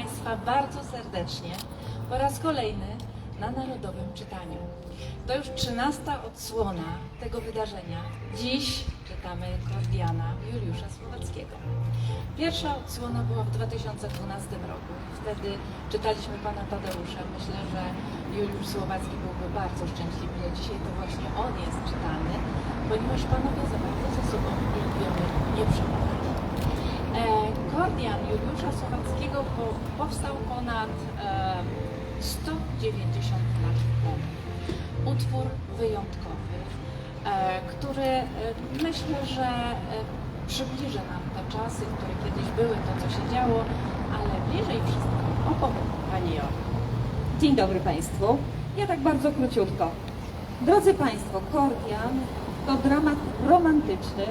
Państwa bardzo serdecznie po raz kolejny na Narodowym Czytaniu. To już trzynasta odsłona tego wydarzenia. Dziś czytamy Kordiana Juliusza Słowackiego. Pierwsza odsłona była w 2012 roku. Wtedy czytaliśmy Pana Tadeusza. Myślę, że Juliusz Słowacki byłby bardzo szczęśliwy, że dzisiaj to właśnie on jest czytany, ponieważ Panowie za bardzo ze sobą ulubiony nie przebywają. E, Kordian Juliusza Słowackiego po- powstał ponad e, 190 lat temu. Utwór wyjątkowy, e, który e, myślę, że e, przybliży nam te czasy, które kiedyś były, to co się działo, ale bliżej wszystko opowie Pani Jola. Dzień dobry Państwu. Ja tak bardzo króciutko. Drodzy Państwo, Kordian to dramat romantyczny.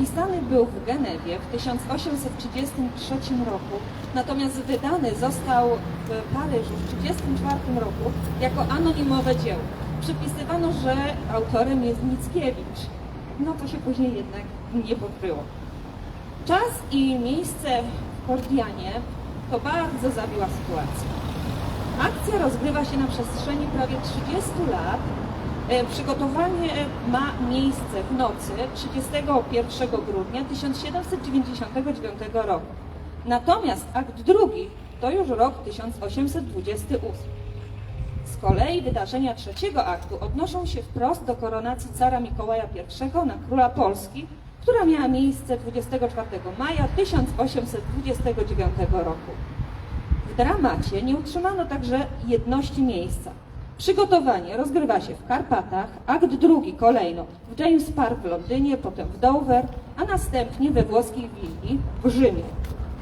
Pisany był w Genewie w 1833 roku, natomiast wydany został w Paryżu w 1934 roku jako anonimowe dzieło. Przypisywano, że autorem jest Mickiewicz. No to się później jednak nie pokryło. Czas i miejsce w Kordianie to bardzo zawiła sytuacja. Akcja rozgrywa się na przestrzeni prawie 30 lat. E, Przygotowanie ma miejsce w nocy 31 grudnia 1799 roku. Natomiast akt drugi to już rok 1828. Z kolei wydarzenia trzeciego aktu odnoszą się wprost do koronacji cara Mikołaja I na króla Polski, która miała miejsce 24 maja 1829 roku. W dramacie nie utrzymano także jedności miejsca. Przygotowanie rozgrywa się w Karpatach, akt drugi kolejno w James Park w Londynie, potem w Dover, a następnie we włoskiej willi w Rzymie,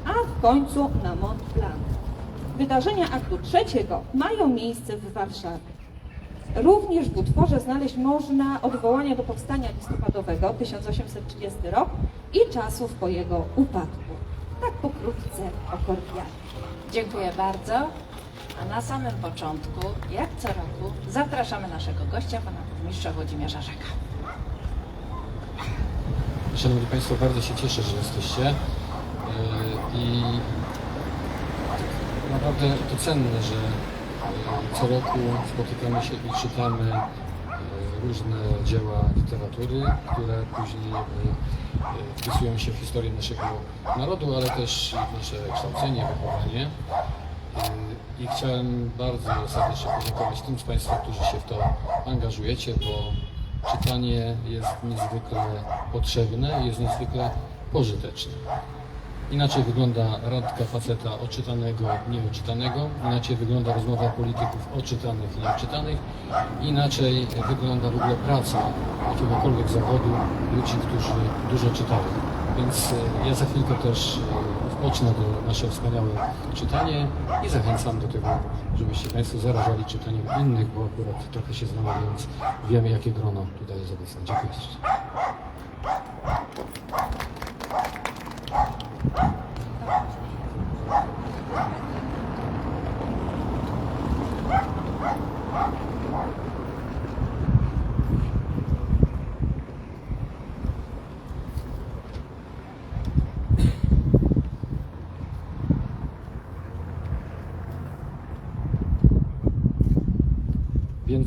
a w końcu na Mont Blanc. Wydarzenia aktu trzeciego mają miejsce w Warszawie. Również w utworze znaleźć można odwołania do powstania listopadowego 1830 rok i czasów po jego upadku. Tak pokrótce o Kordianie. Dziękuję bardzo. A na samym początku, jak co roku, zapraszamy naszego gościa, pana burmistrza Włodzimierza Rzeka. Szanowni Państwo, bardzo się cieszę, że jesteście Yy, i naprawdę to cenne, że yy, co roku spotykamy się i czytamy yy, różne dzieła literatury, które później wpisują się w historię naszego narodu, ale też w nasze kształcenie, wychowanie. I chciałem bardzo serdecznie podziękować tym z Państwa, którzy się w to angażujecie, bo czytanie jest niezwykle potrzebne i jest niezwykle pożyteczne. Inaczej wygląda randka faceta oczytanego, nieoczytanego, inaczej wygląda rozmowa polityków oczytanych i nieoczytanych, inaczej wygląda w ogóle praca jakiegokolwiek zawodu ludzi, którzy dużo czytają. Więc e, ja za chwilkę też wpocznę do nasze wspaniałe czytanie i zachęcam do tego, żebyście Państwo zarażali czytaniem innych, bo akurat trochę się znamy, więc wiemy, jakie grono tutaj jest obecne. Dziękuję jeszcze.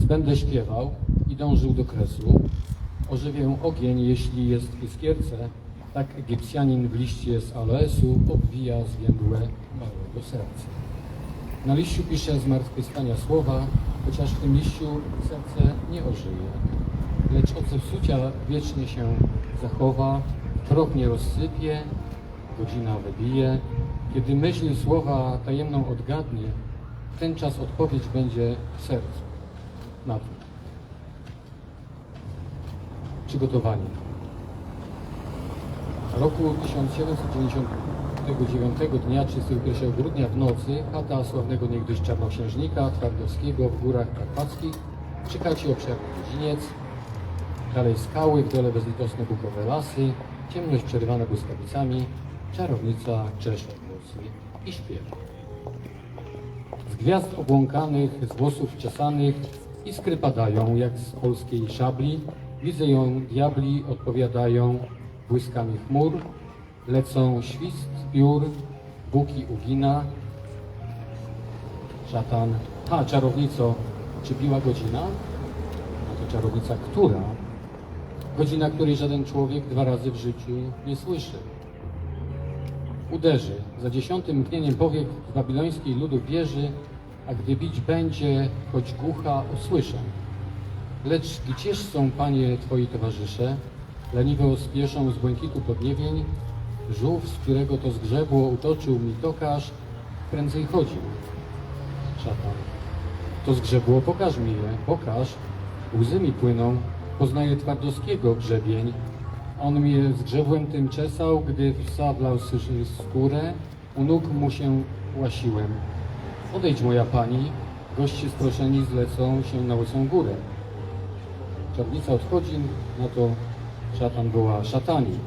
Więc będę śpiewał i dążył do kresu. Ożywię ogień, jeśli jest w iskierce, tak Egipcjanin w liście z aloesu obwija zwiędłe małego serca. Na liściu pisze zmartwychwstania słowa, chociaż w tym liściu serce nie ożyje. Lecz od zepsucia wiecznie się zachowa, proch nie rozsypie, godzina wybije. Kiedy myśl słowa tajemną odgadnie, ten czas odpowiedź będzie w sercu. Na to. Przygotowanie. Roku 1799 dnia 31 grudnia w nocy chata sławnego niegdyś czarnoksiężnika Twardowskiego w górach karpackich, przy chacie obszerny dziedziniec, dalej skały, w dole bezlitosne bukowe lasy, ciemność przerywana błyskawicami, czarownica czesze włosy i śpiewa. Z gwiazd obłąkanych, z włosów czesanych iskry padają jak z polskiej szabli. Widzę ją diabli, odpowiadają błyskami chmur. lecą świst piór, buki ugina. Szatan, a czarownico, czy biła godzina? No to czarownica, która? Godzina, której żaden człowiek dwa razy w życiu nie słyszy. Uderzy, za dziesiątym mgnieniem powiek w babilońskiej ludu wieży, a gdy bić będzie, choć głucha usłyszę. Lecz gdzież są, panie, twoi towarzysze? Leniwo spieszą z błękitu podniebień, żółw, z którego to zgrzebło utoczył mi tokarz, prędzej chodził. Szatan. To zgrzebło, pokaż mi je, pokaż. Łzy mi płyną, poznaję twardowskiego grzebień. On mnie zgrzebłem tym czesał, gdy wsadlał skórę, u nóg mu się łasiłem. Odejdź moja pani, goście sproszeni zlecą się na łysą górę. Czarnica odchodzi, no to szatan woła szatani.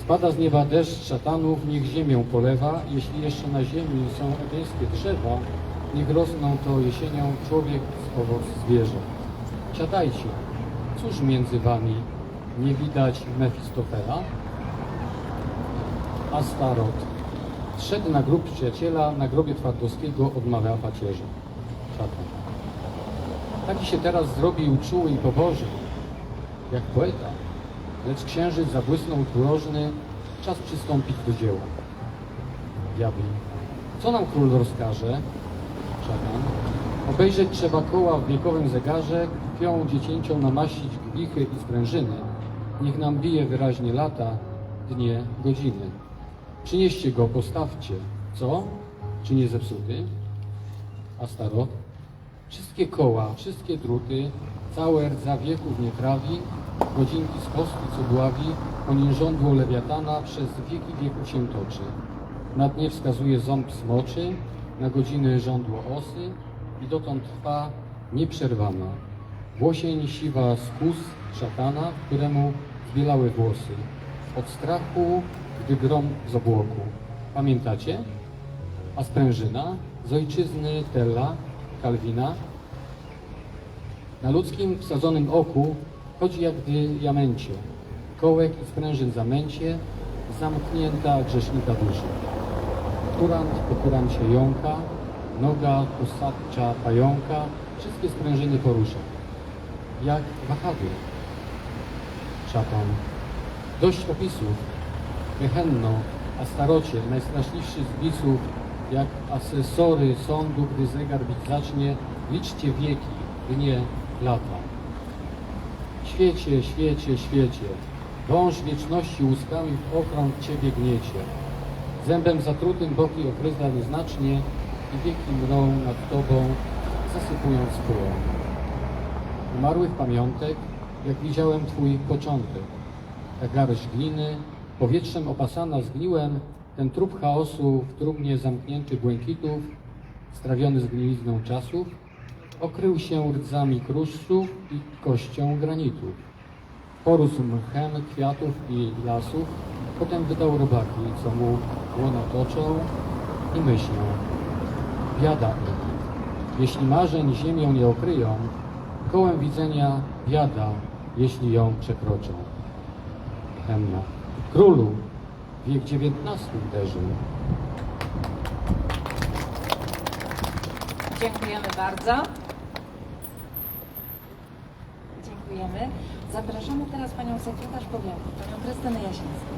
Spada z nieba deszcz szatanów, niech ziemię polewa. Jeśli jeszcze na ziemi są edeńskie drzewa, niech rosną to jesienią człowiek z owoc zwierzę. Siadajcie, cóż między wami nie widać Mefistofela? Astarot. Szedł na grób przyjaciela, na grobie Twardowskiego odmawia pacierza. Szatan. Taki się teraz zrobił czuły i pobożny, jak poeta. Lecz księżyc zabłysnął turożny, czas przystąpić do dzieła. Diabli. Co nam król rozkaże? Szatan. Obejrzeć trzeba koła w wiekowym zegarze, krwią dziecięcią namaścić glichy i sprężyny. Niech nam bije wyraźnie lata, dnie, godziny. Przynieście go, postawcie. Co? Czy nie zepsuty? Astarot. Wszystkie koła, wszystkie druty, całe rdza wieków nie trawi, godzinki z kostki co dławi, onin żądło lewiatana przez wieki wieku się toczy. Na dnie wskazuje ząb smoczy, na godziny żądło osy i dotąd trwa nieprzerwana. Włosień siwa skus szatana, któremu zbielały włosy. Od strachu, gdy grom z obłoku. Pamiętacie? A sprężyna z ojczyzny Tella, Kalwina, na ludzkim wsadzonym oku chodzi jak gdy jamencie, kołek i sprężyn zamęcie, zamknięta grzesznika duszy. Kurant po kurancie jąka, noga posadcza pająka, wszystkie sprężyny porusza. Jak wahadło. Szatan. Dość opisów. Gehenno, a najstraszliwszy z bisów, jak asesory sądu, gdy zegar bić zacznie, liczcie wieki, dnie, lata. Świecie, świecie, świecie, wąż wieczności łuskami w okrąg Ciebie gniecie. Zębem zatrutym boki okryza nieznacznie i wieki mrą nad Tobą, zasypując pyłem. Umarłych pamiątek, jak widziałem Twój początek. Ta garść gliny, powietrzem opasana zgniłem, ten trup chaosu w trumnie zamknięty błękitów, strawiony zgnilizną czasów, okrył się rdzami kruszców i kością granitów. Porósł mchem kwiatów i lasów, potem wydał robaki, co mu łono toczą i myślą. Biada im. Jeśli marzeń ziemią nie okryją, kołem widzenia biada, jeśli ją przekroczą. Hemna. Królu, wiek XIX uderzył. Dziękujemy bardzo. Dziękujemy. Zapraszamy teraz panią sekretarz powiatu, panią Krystynę Jasińską.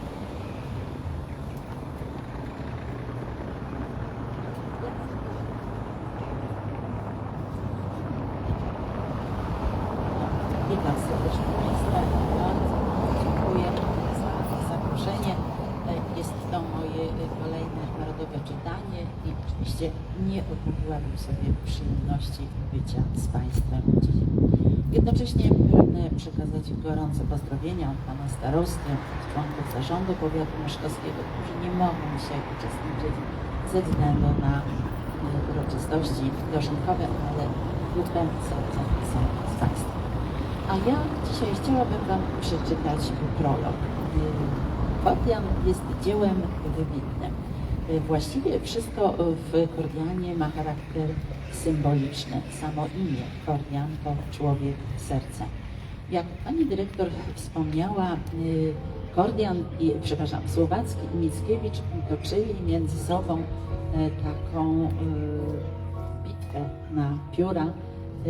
Witam serdecznie Państwa. Bardzo dziękuję za zaproszenie. E, Jest to moje e, kolejne narodowe czytanie i oczywiście nie odmówiłabym sobie przyjemności bycia z Państwem dziś. Jednocześnie pragnę przekazać gorące pozdrowienia od Pana Starosty, od członków Zarządu Powiatu Myszkowskiego, którzy nie mogą dzisiaj uczestniczyć ze względu na e, uroczystości dożynkowe, ale lubem sercem są z Państwem. A ja dzisiaj chciałabym Wam przeczytać prolog. Kordian jest dziełem wybitnym. Y, Właściwie wszystko w Kordianie ma charakter symboliczny. Samo imię Kordian to człowiek serca. Jak pani dyrektor wspomniała, y, Kordian i, przepraszam, Słowacki i Mickiewicz toczyli między sobą e, taką bitwę na pióra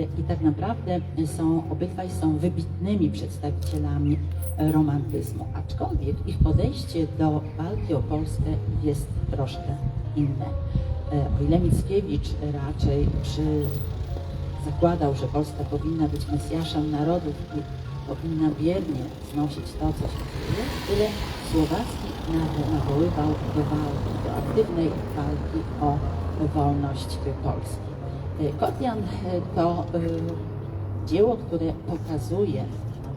i tak naprawdę są, obydwaj są wybitnymi przedstawicielami e, romantyzmu, aczkolwiek ich podejście do walki o Polskę jest troszkę inne. E, O ile Mickiewicz raczej przy zakładał, że Polska powinna być Mesjaszem narodów i powinna biernie znosić to, co się dzieje, tyle Słowacki nawo- nawoływał do walki, do aktywnej walki o wolność Polski. Kordian y, to y, dzieło, które pokazuje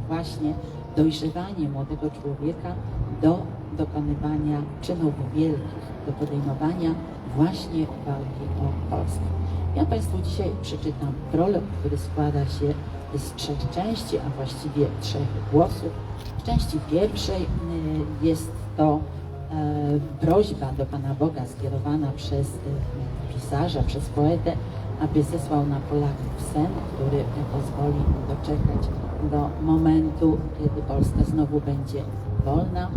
właśnie dojrzewanie młodego człowieka do dokonywania czynów wielkich, do podejmowania właśnie walki o Polskę. Ja Państwu dzisiaj przeczytam prolog, który składa się z trzech części, a właściwie trzech głosów. W części pierwszej y, jest to e, prośba do Pana Boga skierowana przez pisarza, przez poetę, aby zesłał na Polaków sen, który pozwoli doczekać do momentu, kiedy Polska znowu będzie wolna.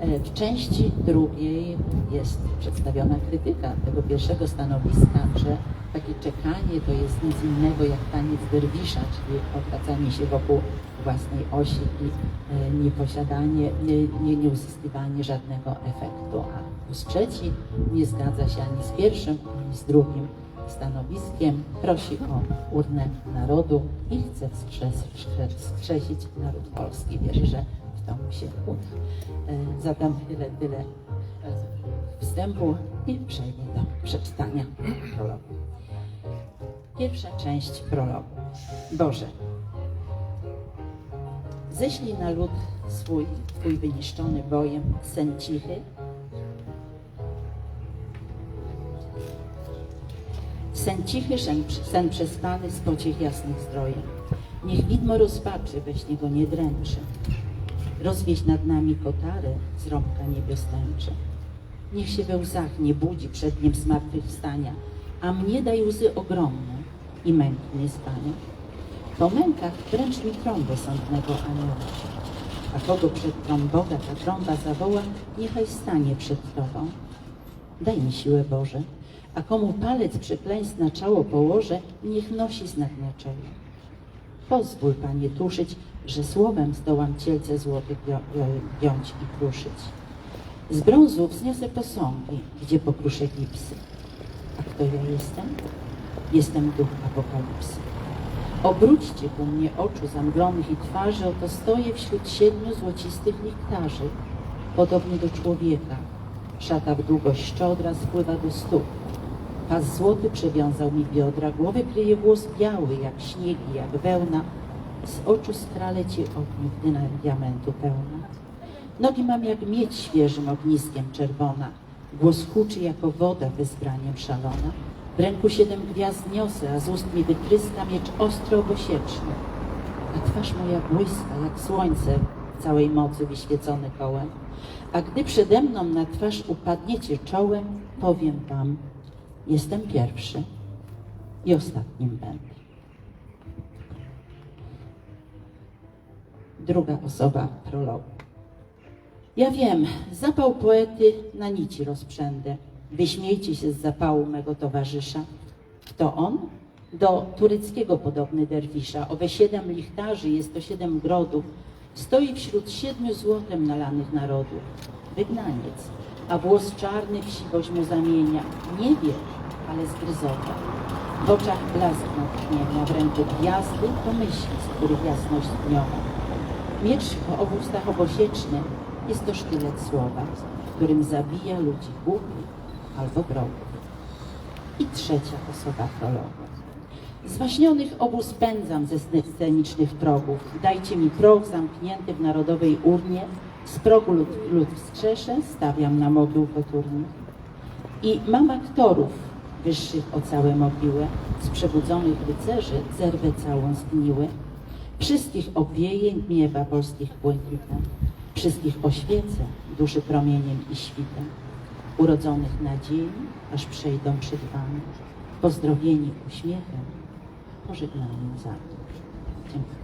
E, W części drugiej jest przedstawiona krytyka tego pierwszego stanowiska, że takie czekanie to jest nic innego jak taniec derwisza, czyli obracanie się wokół własnej osi i e, nieposiadanie, nie, nie, nie uzyskiwanie żadnego efektu. A głos trzeci nie zgadza się ani z pierwszym, ani z drugim stanowiskiem. Prosi o urnę narodu i chce wskrzes, wskrzes, wskrzesić naród polski. Wierzy, że w to mu się uda. E, Zatem tyle, tyle e, wstępu i przejdę do przeczytania prologu. Pierwsza część prologu. Boże, ześlij na lud swój, twój wyniszczony bojem sen cichy, Sen cichy, sen, przespany z pociech jasnych zdrojem. Niech widmo rozpaczy we śnie go nie dręczy. Rozwieź nad nami kotary z rąbka niebios tęczy. Niech się we łzach nie budzi przed dniem zmartwychwstania, a mnie daj łzy ogromne i męki niespania. Po mękach wręcz mi trąbę sądnego anioła. A kogo przed trąboga ta trąba zawoła, niechaj stanie przed Tobą. Daj mi siłę Boże, a komu palec przekleństw na czoło położę, niech nosi znak na czole. Pozwól, Panie, tuszyć, że słowem zdołam cielce gio- giąć i kruszyć. Z brązu wzniosę posągi, gdzie pokruszę gipsy. A kto ja jestem? Jestem duch apokalipsy. Obróćcie ku mnie oczu zamglonych i twarzy, oto stoję wśród siedmiu złocistych liktarzy, podobny do człowieka. Szata w długość szczodra spływa do stóp. Pas złoty przewiązał mi biodra, głowę kryje włos biały, jak śniegi, jak wełna. Z oczu skrale ci ogniu, gdy na diamentu pełna. Nogi mam jak miedź świeżym ogniskiem czerwona. Głos huczy jako woda wezbraniem szalona. W ręku siedem gwiazd niosę, a z ust mi wytryska miecz ostro obosieczny. A twarz moja błyska jak słońce całej mocy wyświecone kołem. A gdy przede mną na twarz upadniecie czołem, powiem wam, jestem pierwszy i ostatnim będę. Druga osoba prologu. Ja wiem, zapał poety na nici rozprzędę. Wyśmiejcie się z zapału mego towarzysza. Kto on? Do tureckiego podobny derwisza. Owe siedem lichtarzy, jest to siedem grodów. Stoi wśród siedmiu złotem nalanych narodów. Wygnaniec, a włos czarny w siwość mu zamienia. Nie wie, ale zgryzota. W oczach blask natchnienia, w ręku gwiazdy, to myśli, z których jasność dniowa. Miecz o ustach obosieczny jest to sztylet słowa, którym zabija ludzi głupich albo wrogów. I trzecia osoba prologu. Zwaśnionych obu spędzam ze scenicznych progów. Dajcie mi proch zamknięty w narodowej urnie. Z progu lud, lud wskrzeszę, stawiam na mogił poturnych. I mam aktorów wyższych o całe mogiły. Z przebudzonych rycerzy zerwę całą zgniły. Wszystkich obwieje gniewa polskich błękitem. Wszystkich oświecę duszy promieniem i świtem. Urodzonych nadziei, aż przejdą przed Wami. Pozdrowieni uśmiechem, pożegnaniem za Dziękuję.